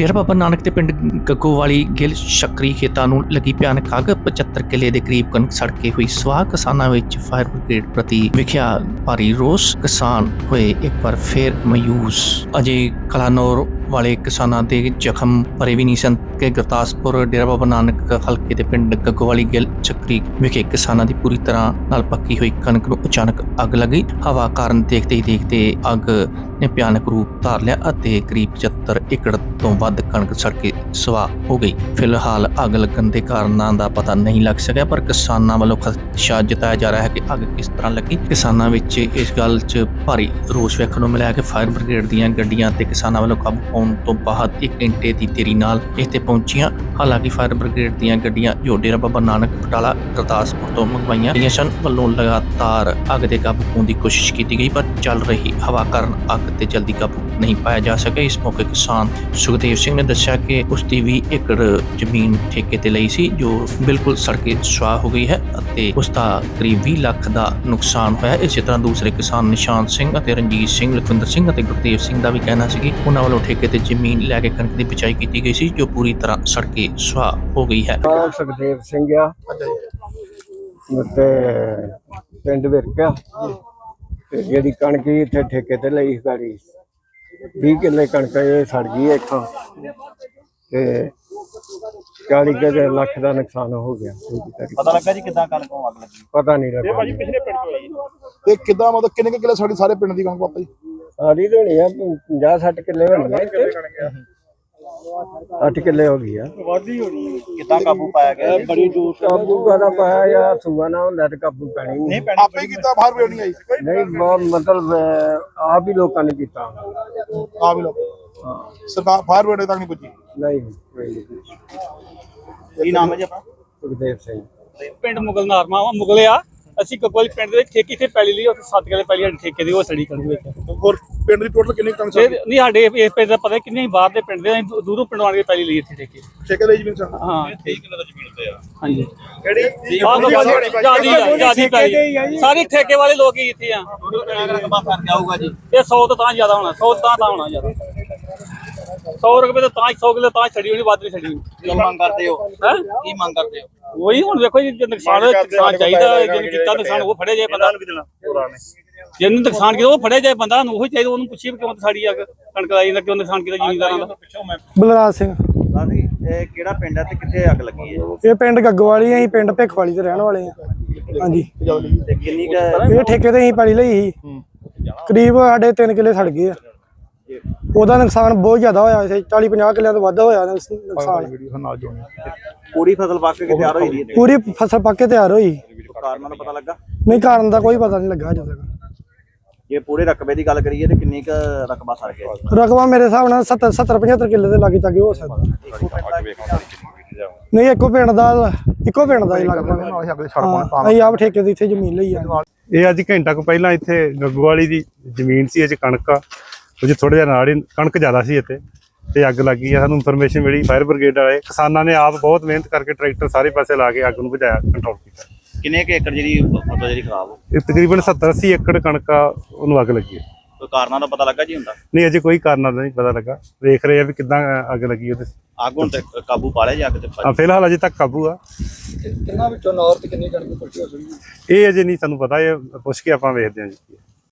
ਡੇਰਾ ਬਾਬਾ ਨਾਨਕ ਦੇ ਪਿੰਡ ਗੱਗੋਵਾਲੀ ਗਿੱਲ ਸ਼ੱਕਰੀ ਖੇਤਾਂ ਨੂੰ ਲੱਗੀ ਭਿਆਨਕ ਅੱਗ। 75 ਕਿੱਲੇ ਦੇ ਕਰੀਬ ਕਣਕ ਸੜ ਕੇ ਹੋਈ ਸਵਾਹ। ਕਿਸਾਨਾਂ ਵਿੱਚ ਫਾਇਰ ਬ੍ਰਿਗੇਡ ਪ੍ਰਤੀ ਵਿਖਿਆ ਭਾਰੀ ਰੋਸ। ਕਿਸਾਨ ਹੋਏ ਇੱਕ ਵਾਰ ਫੇਰ ਮਯੂਸ। ਅਜੇ ਕਲਾਨੌਰ ਵਾਲੇ ਕਿਸਾਨਾਂ ਦੇ ਜ਼ਖਮ ਭਰੇ ਵੀ ਨਹੀਂ ਸਨ। ਕਿ ਗੁਰਦਾਸਪੁਰ ਡੇਰਾ ਬਾਬਾ ਨਾਨਕ ਹਲਕੇ ਦੇ ਪਿੰਡ ਗੱਗੋਵਾਲੀ ਗਿੱਲ ਚੱਕਰੀ ਵਿਖੇ ਕਿਸਾਨਾਂ ਦੀ ਪੂਰੀ ਤਰ੍ਹਾਂ ਨਾਲ ਪੱਕੀ ਹੋਈ ਕਣਕ ਨੂੰ ਅਚਾਨਕ ਅੱਗ ਲੱਗੀ। ਹਵਾ ਕਾਰਨ ਦੇਖਦੇ ਹੀ ਦੇਖਦੇ ਅੱਗ ਨੇ ਭਿਆਨਕ ਰੂਪ ਧਾਰ ਲਿਆ ਅਤੇ ਕਰੀਬ 75 ਏਕੜ ਤੋਂ ਵੱਧ ਕਣਕ ਸੜ ਕੇ ਸਵਾਹ ਹੋ ਗਈ। ਫਿਲਹਾਲ ਅੱਗ ਲੱਗਣ ਦੇ ਕਾਰਨਾਂ ਦਾ ਪਤਾ ਨਹੀਂ ਲੱਗ ਸਕਿਆ, ਪਰ ਕਿਸਾਨਾਂ ਵੱਲੋਂ ਖਦਸ਼ਾ ਜਤਾਇਆ ਜਾ ਰਿਹਾ ਹੈ ਕਿ ਅੱਗ ਕਿਸ ਤਰ੍ਹਾਂ ਲੱਗੀ। ਕਿਸਾਨਾਂ ਵਿੱਚ ਇਸ ਗੱਲ 'ਚ ਭਾਰੀ ਰੋਸ ਵੇਖਣ ਨੂੰ ਮਿਲਿਆ ਕਿ ਫਾਇਰ ਬ੍ਰਿਗੇਡ ਦੀਆਂ ਗੱਡੀਆਂ ਤੇ ਕਿਸਾਨਾਂ ਵੱਲੋਂ ਕਾਬੂ ਪਾਉਣ ਤੋਂ ਬਾਅਦ 1 ਘੰਟੇ ਦੀ ਦੇਰੀ ਨਾਲ ਇੱਥੇ ਪਹੁੰਚੀਆਂ। ਹਾਲਾਂਕਿ ਫਾਇਰ ਬ੍ਰਿਗੇਡ ਦੀਆਂ ਗੱਡੀਆਂ ਜੋ ਡੇਰਾ ਬਾਬਾ ਨਾਨਕ ਬਟਾਲਾ, ਗੁਰਦਾਸਪੁਰ ਤੋਂ ਮੰਗਵਾਈਆਂ ਗਈਆਂ ਸਨ। ਵੱਲੋਂ ਲਗਾਤਾਰ ਅੱਗ ਦੇ ਕਾਬੂ ਪਾਉਣ ਦੀ ਕੋਸ਼ਿਸ਼ ਕੀਤੀ ਗਈ, ਪਰ ਚੱਲ ਰਹੀ ਹਵਾ ਕਾਰਨ ਅੱਗ ਤੇ ਜਲਦੀ ਕਾਬੂ ਨਹੀਂ ਪਾਇਆ ਜਾ ਸਕਿਆ। ਇਸ ਮੌਕੇ ਕਿਸਾਨ ਸੁਖਦੇਵ ਸਿੰਘ ਨੇ ਦੱਸਿਆ ਕਿ ਉਸ ਦੀ 20 ਏਕੜ ਜ਼ਮੀਨ ਠੇਕੇ ਤੇ ਲਈ ਸੀ, ਜੋ ਬਿਲਕੁਲ ਸੜ ਕੇ ਸੁਆਹ ਹੋ ਗਈ ਹੈ ਅਤੇ ਉਸ ਦਾ ਕਰੀਬ 20 ਲੱਖ ਦਾ ਨੁਕਸਾਨ ਹੋਇਆ ਇਸੇ ਤਰ੍ਹਾਂ ਦੂਸਰੇ ਕਿਸਾਨ ਨਿਸ਼ਾਨ ਸਿੰਘ ਅਤੇ ਰਣਜੀਤ ਸਿੰਘ, ਲਖਵਿੰਦਰ ਸਿੰਘ ਅਤੇ ਗੁਰਦੇਵ ਸਿੰਘ ਦਾ ਵੀ ਕਹਿਣਾ ਸੀ ਕਿ ਉਹਨਾਂ ਵੱਲੋਂ ਠੇਕੇ ਤੇ ਜ਼ਮੀਨ ਲੈ ਕੇ ਕਣਕ ਦੀ ਬਿਜਾਈ ਕੀਤੀ ਗਈ ਸੀ, ਜੋ ਪੂਰੀ ਤਰ੍ਹਾਂ ਸੜ ਕੇ ਸੁਆਹ ਹੋ ਗਈ ਹੈ। ਸੁਖਦੇਵ ਸਿੰਘ ਆ। ਤੇ ਪਿੰਡ ਵਿਰਕਾ। ਤੇ ਜਿਹੜੀ ਕਣਕ ਇੱਥੇ ਠੇਕੇ ਤੇ ਲਈ ਗਾੜੀ। 20 ਕਿੱਲੇ ਕਣਕ ਇਹ ਸੜ ਗਈ ਇੱਥੋਂ। ਤੇ 40 ਕੁ ਦੇ ਲੱਖ ਦਾ ਨੁਕਸਾਨ ਹੋ ਗਿਆ। ਪਤਾ ਲੱਗਾ ਜੀ ਕਿੱਦਾਂ ਕਣਕ ਨੂੰ ਅੱਗ ਲੱਗੀ ਪਤਾ ਨਹੀਂ ਲੱਗਾ। ਭਾਜੀ ਪਿਛਲੇ ਪਿੰਡ ਤੋਂ ਆਈ ਤੇ ਕਿੱਦਾਂ ਮਤਲਬ ਕਿੰਨੇ ਕੁ ਕਿੱਲੇ ਸਾਡੀ ਸਾਰੇ ਪਿੰਡ ਦੀ ਕਣਕ ਪਾਪਾ ਜੀ ਸਾਰੀ ਹੋਣੀ ਆ 50 60 ਕਿੱਲੇ ਹੋਣੀ ਆ 8 ਕਿੱਲੇ ਹੋ ਗਈ ਆ। ਕਿੱਦਾਂ ਕਾਬੂ ਪਾਇਆ ਗਿਆ ਜੀ? ਬੜੀ ਦੂਰ ਕਾਬੂ ਕਰਾ ਪਾਇਆ ਜਾਂ ਸੂਆ ਨਾ ਹੁੰਦਾ ਤੇ ਕਾਬੂ ਪੈਣੀ ਨਹੀਂ ਆਪੇ ਹੀ ਕੀਤਾ ਬਾਹਰ ਵੀ ਨਹੀਂ ਆਈ ਨਹੀਂ ਬਹੁਤ ਮਤਲਬ ਆਪ ਹੀ ਲੋਕਾਂ ਨੇ ਕੀਤਾ। ਆ ਵੀ ਲੋਕ। ਸਰਕਾਰ ਬਾਹਰ ਵੀ ਤੱਕ ਨਹੀਂ ਪੁੱਜੀ। ਨਹੀਂ ਕੀ ਨਾਮ ਹੈ ਜੀ ਆਪਣਾ? ਸੁਖਦੇਵ ਸਿੰਘ। ਪਿੰਡ ਮੁਗਲ ਨਾਰਮਾ ਵਾ ਮੁਗਲੇ ਆ ਅਸੀਂ ਕੋਕੋਲ ਪਿੰਡ ਦੇ ਠੇਕੇ ਤੇ ਪੈਲੀ ਲਈ ਉੱਥੇ ਸੱਤ ਕਿਲੇ ਪੈਲੀ ਠੇਕੇ ਦੀ ਉਹ ਸੜੀ ਵਿੱਚ। ਹੋਰ ਪਿੰਡ ਦੀ ਟੋਟਲ ਕਿੰਨੀ ਕਣਕ ਤੇ ਸਾਡੀ? ਨਹੀਂ ਸਾਡੇ ਇਸ ਪਿੰਡ ਦਾ ਪਤਾ ਕਿੰਨੇ ਬਾਹਰ ਦੇ ਪਿੰਡ ਦੇ ਅਸੀਂ ਦੂ- ਦੂਰੋਂ ਪਿੰਡੋਂ ਆਣ ਕੇ ਪੈਲੀ ਲਈ ਇੱਥੇ ਠੇਕੇ ਠੇਕੇ ਲਈ ਜ਼ਮੀਨ ਸਾਡੀ। ਹਾਂ। ਠੀਕ ਕਿਲੋ ਦਾ ਜ਼ਮੀਨ ਤੇ ਆ? ਹਾਂਜੀ। ਕਿਹੜੀ? ਆਹ ਤਾਂ ਬਸ ਜਿਆਦੀ ਆ ਜਿਆਦੀ ਸਾਰੇ ਠੇਕੇ ਵਾਲੇ ਲੋਕ ਹੀ ਇੱਥੇ ਆ। ਰਕਬਾ ਫ਼ਰਕ ਆਊਗਾ ਜੀ? ਇਹ 100 ਤੋਂ ਤਾਂ ਜ਼ਿਆਦਾ ਹੋਣਾ 100 ਤਾਂ ਤਾਂ ਹੋਣਾ ਜ਼ਿਆਦਾ। 100 ਰੁਪਏ ਤੋਂ ਤਾਂ 100 ਕਿਲੋ ਤਾਂ ਛੜੀ ਹੋਣੀ ਵੱਧ ਨਹੀਂ ਛੜੀ ਕੀ ਮੰਗ ਕਰਦੇ ਹੋ? ਹੈ? ਕੀ ਮੰਗ ਕਰਦੇ ਹੋ? ਉਹੀ ਹੁਣ ਵੇਖੋ ਜੀ ਜੇ ਨੁਕਸਾਨ ਨੁਕਸਾਨ ਚਾਹੀਦਾ ਜਿਹਨੇ ਕੀਤਾ ਨੁਕਸਾਨ ਉਹ ਫੜਿਆ ਜਾਏ ਬੰਦਾ ਜਿਹਨੇ ਨੁਕਸਾਨ ਕੀਤਾ ਉਹ ਫੜਿਆ ਜਾਏ ਬੰਦਾ ਨੂੰ ਉਹ ਚਾਹੀਦਾ ਉਹਨੂੰ ਪੁੱਛੀ ਕਿਉਂ ਸਾੜੀ ਅੱਗ ਕਣਕ ਲਾਈ ਨਾ ਕਿਉਂ ਨੁਕਸਾਨ ਕੀਤਾ ਜ਼ਿਮੀਂਦਾਰਾਂ ਦਾ। ਬਲਰਾਜ ਸਿੰਘ। ਸਾਡੀ ਇਹ ਕਿਹੜਾ ਪਿੰਡ ਹੈ ਤੇ ਕਿੱਥੇ ਅੱਗ ਲੱਗੀ ਹੈ? ਇਹ ਪਿੰਡ ਗੱਗਵਾਲੀ ਆ ਅਸੀਂ ਪਿੰਡ ਭਿੱਖਵਾਲੀ ਦੇ ਰਹਿਣ ਵਾਲੇ ਆ ਹਾਂਜੀ। ਤੇ ਕਿੰਨੀ ਕੁ ਇਹ ਠੇਕੇ ਤੇ ਅਸੀਂ ਪਾਲੀ ਲਈ ਸੀ। ਕਰੀਬ ਸਾਡੇ 3 ਕਿੱਲੇ ਸੜ ਗਏ ਆ। ਉਹਦਾ ਨੁਕਸਾਨ ਬਹੁਤ ਜ਼ਿਆਦਾ ਹੋਇਆ ਸੀ 40 50 ਕਿੱਲਿਆਂ ਤੋਂ ਵੱਧ ਹੋਇਆ ਨੁਕਸ- ਨੁਕਸਾਨ। ਪੂਰੀ ਫਸਲ ਪੱਕ ਕੇ ਤਿਆਰ ਹੋਈ ਦੀ ਹੈ? ਪੂਰੀ ਫਸਲ ਪੱਕ ਕੇ ਤਿਆਰ ਹੋਈ। ਕਾਰਨਾਂ ਦਾ ਪਤਾ ਲੱਗਾ? ਨਹੀਂ ਕਾਰਨ ਦਾ ਕੋਈ ਪਤਾ ਨਹੀਂ ਲੱਗਾ ਅਜੇ ਤੱਕ। ਜੇ ਪੂਰੇ ਰਕਬੇ ਦੀ ਗੱਲ ਕਰੀਏ ਤੇ ਕਿੰਨੀ ਕੁ ਰਕਬਾ ਸਰ ਗਿਆ ਜੀ? ਰਕਬਾ ਮੇਰੇ ਹਿਸਾਬ ਨਾਲ 70 70 75 ਕਿੱਲੇ ਦੇ ਲਾਗੇ ਤੱਕ ਹੋ ਸਕਦਾ। ਇੱਕੋ ਪਿੰਡ ਦਾ ਨਹੀਂ ਇੱਕੋ ਪਿੰਡ ਦਾ ਇੱਕੋ ਪਿੰਡ ਦਾ ਹੀ ਲੱਗਦਾ। ਨਾਲ ਅਗਲੇ ਛੜ ਹਾਂ, ਅਸੀਂ ਆਪ ਠੇਕੇ ਦੀ ਇੱਥੇ ਜ਼ਮੀਨ ਲਈ ਆ। ਇਹ ਅੱਜ ਘੰਟਾ ਕੁ ਪਹਿਲਾਂ ਇੱਥੇ ਗੱਗੂਵਾਲੀ ਦੀ ਜ਼ਮੀਨ ਸੀ ਇਹ 'ਚ ਕਣਕ ਆ। ਉਹ 'ਚ ਥੋੜਾ ਜਿਹਾ ਨਾਲ ਹੀ ਕਣਕ ਜ਼ਿਆਦਾ ਸੀ ਇੱਥੇ। ਤੇ ਅੱਗ ਲੱਗੀ ਆ ਸਾਨੂੰ ਇਨਫੋਰਮੇਸ਼ਨ ਮਿਲੀ ਫਾਇਰ ਬ੍ਰਿਗੇਡ ਵਾਲੇ। ਕਿਸਾਨਾਂ ਨੇ ਆਪ ਬਹੁਤ ਮਿਹਨਤ ਕਰਕੇ ਟਰੈਕਟਰ ਸਾਰੇ ਪਾਸੇ ਲਾ ਕੇ ਅੱਗ ਨੂੰ ਬੁਝਾਇਆ ਕੰਟਰੋਲ ਕੀਤਾ। ਕਿੰਨੇ ਕੁ ਏਕੜ ਜਿਹੜੀ ਫਸਲ ਜਿਹੜੀ ਖਰਾਬ ਹੋ ਇਹ ਤਕਰੀਬਨ 70 80 ਏਕੜ ਕਣਕ ਆ ਉਹਨੂੰ ਅੱਗ ਲੱਗੀ ਹੈ। ਕੋਈ ਕਾਰਨਾਂ ਦਾ ਪਤਾ ਲੱਗਾ ਜੀ ਹੁੰਦਾ? ਨਹੀਂ ਅਜੇ ਕੋਈ ਕਾਰਨ ਨਹੀਂ ਪਤਾ ਲੱਗਾ। ਵੇਖ ਰਹੇ ਆ ਵੀ ਕਿੱਦਾਂ ਅੱਗ ਲੱਗੀ ਉਹਦੇ ਅੱਗ ਹੁਣ ਤੇ ਕਾਬੂ ਪਾ ਲਿਆ ਜੀ ਅੱਗ ਤੇ ਹਾਂ ਫਿਲਹਾਲ ਅਜੇ ਤੱਕ ਕਾਬੂ ਆ। ਕਿੰਨਾ ਵਿੱਚੋਂ ਨੌਰ ਤੇ ਕਿੰਨੀ ਕਣਕ ਪੱਕੀ ਹੋ ਸਕਦੀ ਇਹ ਅਜੇ ਨਹੀਂ ਸਾਨੂੰ ਪਤਾ ਇਹ ਪੁੱਛ ਕੇ ਆਪਾਂ ਵੇਖਦੇ ਹਾਂ ਜੀ।